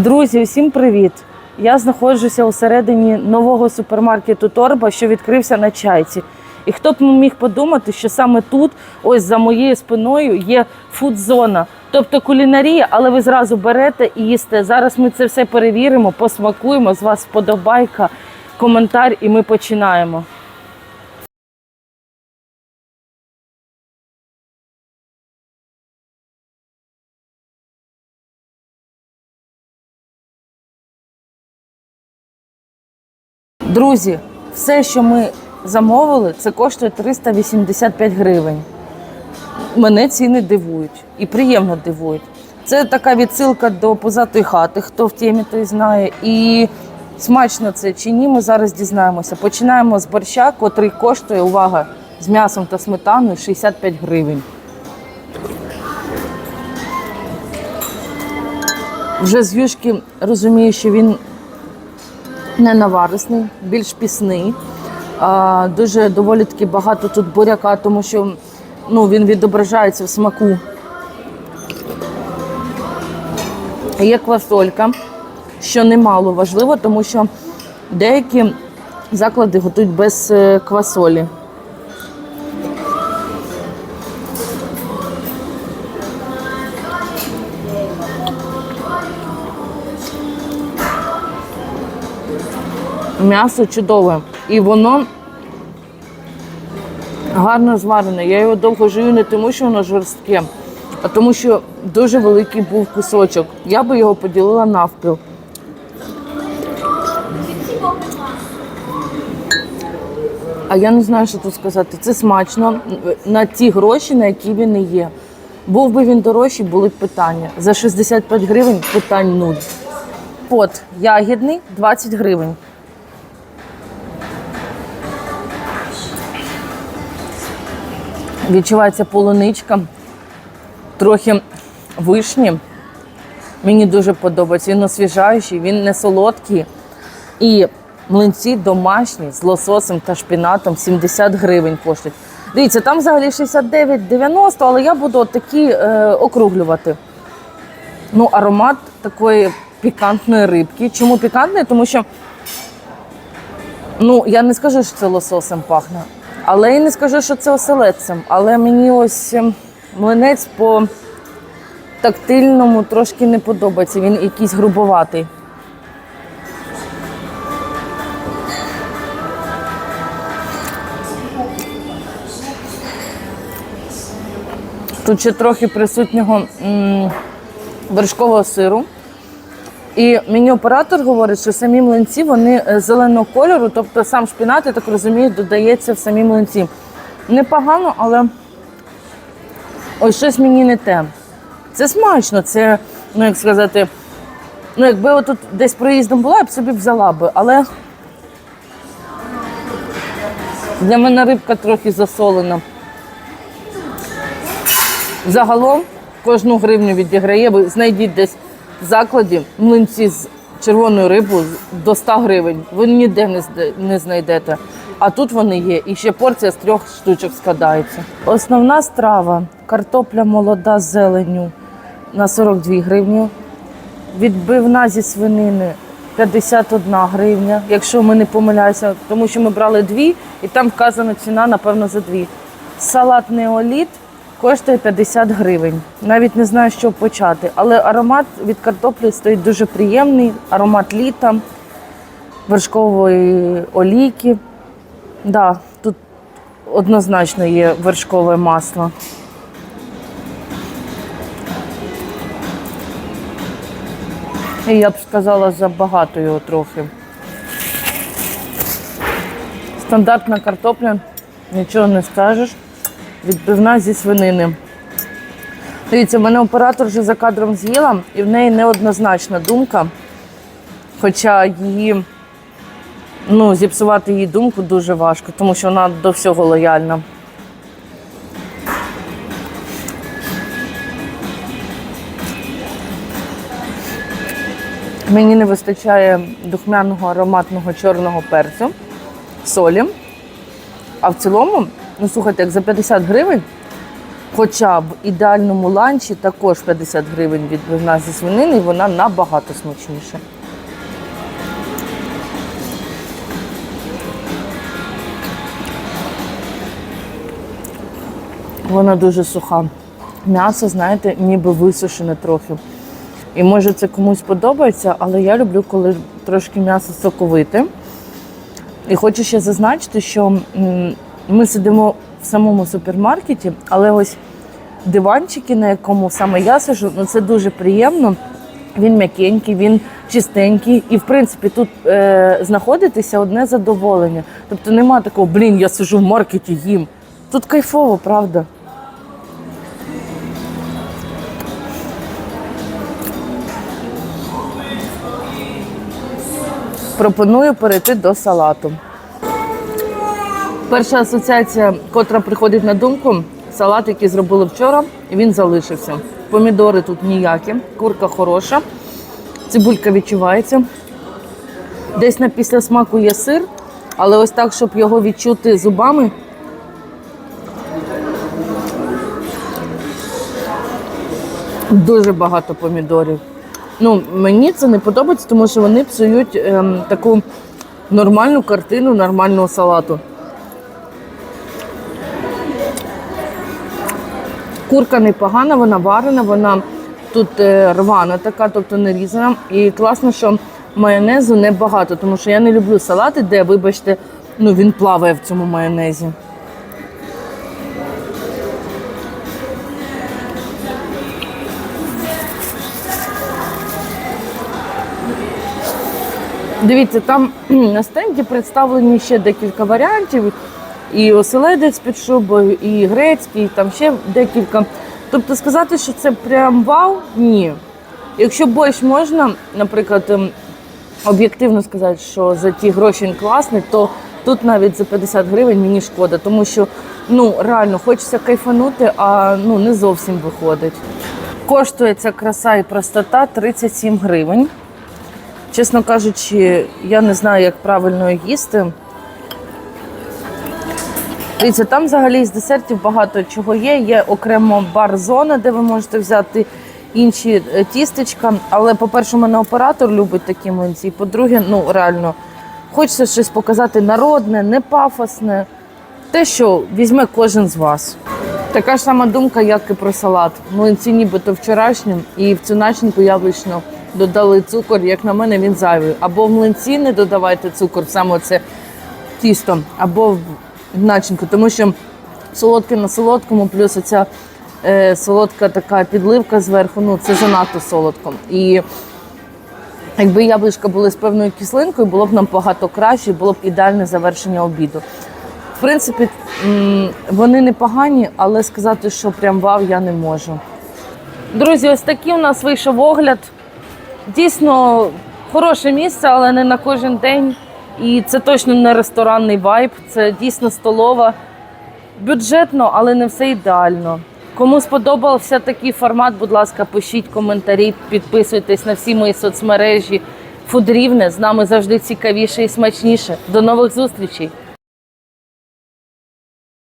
Друзі, усім привіт! Я знаходжуся у середині нового супермаркету Торба, що відкрився на чайці. І хто б міг подумати, що саме тут, ось за моєю спиною, є фудзона, тобто кулінарія, але ви зразу берете і їсте. Зараз ми це все перевіримо, посмакуємо. З вас вподобайка, коментар, і ми починаємо. Друзі, все, що ми замовили, це коштує 385 гривень. Мене ціни дивують і приємно дивують. Це така відсилка до позатої хати, хто в темі, той знає. І смачно це чи ні, ми зараз дізнаємося. Починаємо з борща, котрий коштує, увага, з м'ясом та сметаною 65 гривень. Вже з юшки розумію, що він не наварисний, більш пісний. Дуже доволі таки багато тут буряка, тому що ну, він відображається в смаку. Є квасолька, що немало важливо, тому що деякі заклади готують без е, квасолі. М'ясо чудове. І воно гарно зварене. Я його довго жую не тому, що воно жорстке, а тому, що дуже великий був кусочок. Я би його поділила навпіл. А я не знаю, що тут сказати. Це смачно на ті гроші, на які він і є. Був би він дорожчий, були б питання. За 65 гривень питань нуль. От ягідний 20 гривень. Відчувається полуничка, трохи вишні. Мені дуже подобається. Він освіжаючий, він не солодкий. І млинці домашні з лососем та шпінатом 70 гривень коштують. Дивіться, там взагалі 69,90, але я буду такі е, округлювати. Ну, аромат такої пікантної рибки. Чому пікантної? Тому що Ну, я не скажу, що це лососем пахне, але і не скажу, що це оселедцем. Але мені ось ем, млинець по тактильному трошки не подобається. Він якийсь грубоватий. Тут ще трохи присутнього м, вершкового сиру. І мені оператор говорить, що самі млинці вони е, зеленого кольору, тобто сам шпінат, я так розумію, додається в самі млинці. Непогано, але ось щось мені не те. Це смачно, це, ну як сказати, ну якби я тут десь проїздом була, я б собі взяла би, але для мене рибка трохи засолена. Загалом кожну гривню відіграє, ви знайдіть десь закладі млинці з червоною рибою до 100 гривень. Ви ніде не знайдете. А тут вони є. І ще порція з трьох штучок складається. Основна страва картопля молода з зеленю на 42 гривні. Відбивна зі свинини 51 гривня, якщо ми не помиляємося, тому що ми брали дві, і там вказана ціна, напевно, за дві. Салат неоліт коштує 50 гривень. Навіть не знаю, чого почати. Але аромат від картоплі стоїть дуже приємний, аромат літа, вершкової олійки. Да, тут однозначно є вершкове масло. І я б сказала, забагато його трохи. Стандартна картопля, нічого не скажеш. Відбивна зі свинини. Дивіться, в мене оператор вже за кадром з'їла, і в неї неоднозначна думка. Хоча її, ну, зіпсувати її думку дуже важко, тому що вона до всього лояльна. Мені не вистачає духмяного ароматного чорного перцю, солі. А в цілому, ну слухайте, як за 50 гривень Хоча в ідеальному ланчі також 50 гривень відбивна зі свинини, і вона набагато смачніша. Вона дуже суха. М'ясо, знаєте, ніби висушене трохи. І може це комусь подобається, але я люблю, коли трошки м'ясо соковите. І хочу ще зазначити, що ми сидимо в самому супермаркеті, але ось диванчики, на якому саме я сижу, ну це дуже приємно. Він м'якенький, він чистенький, і в принципі тут е, знаходитися одне задоволення. Тобто нема такого, блін, я сижу в маркеті, їм. Тут кайфово, правда. Пропоную перейти до салату. Перша асоціація, котра приходить на думку, салат, який зробили вчора, він залишився. Помідори тут ніякі, курка хороша, цибулька відчувається. Десь на післясмаку є сир, але ось так, щоб його відчути зубами. Дуже багато помідорів. Ну, мені це не подобається, тому що вони псують ем, таку нормальну картину нормального салату. Курка непогана, вона варена, вона тут е, рвана така, тобто не різана. І класно, що майонезу небагато, тому що я не люблю салати, де, вибачте, ну він плаває в цьому майонезі. Дивіться, там на стенді представлені ще декілька варіантів. І оселедець під шубою, і грецький, і там ще декілька. Тобто сказати, що це прям вау, ні. Якщо борщ можна, наприклад, ем, об'єктивно сказати, що за ті гроші він класний, то тут навіть за 50 гривень мені шкода, тому що ну реально хочеться кайфанути, а ну не зовсім виходить. Коштує ця краса і простота 37 гривень. Чесно кажучи, я не знаю, як правильно їсти. Дивіться, там взагалі з десертів багато чого є. Є окремо бар-зона, де ви можете взяти інші е, тістечка. Але, по-перше, мене оператор любить такі млинці. По-друге, ну реально, хочеться щось показати народне, не пафосне. Те, що візьме кожен з вас. Така ж сама думка, як і про салат. Млинці нібито вчорашні, і в цю начинку яблучно додали цукор. Як на мене, він зайвий. Або в млинці не додавайте цукор, саме це тісто, або в начинку, тому що солодке на солодкому, плюс оця е, солодка така підливка зверху, ну це занадто солодко. І якби яблучка були з певною кислинкою, було б нам багато краще, було б ідеальне завершення обіду. В принципі, вони непогані, але сказати, що прям вау, я не можу. Друзі, ось такий у нас вийшов огляд. Дійсно хороше місце, але не на кожен день. І це точно не ресторанний вайб, це дійсно столова. Бюджетно, але не все ідеально. Кому сподобався такий формат, будь ласка, пишіть коментарі, підписуйтесь на всі мої соцмережі. Фудрівне з нами завжди цікавіше і смачніше. До нових зустрічей!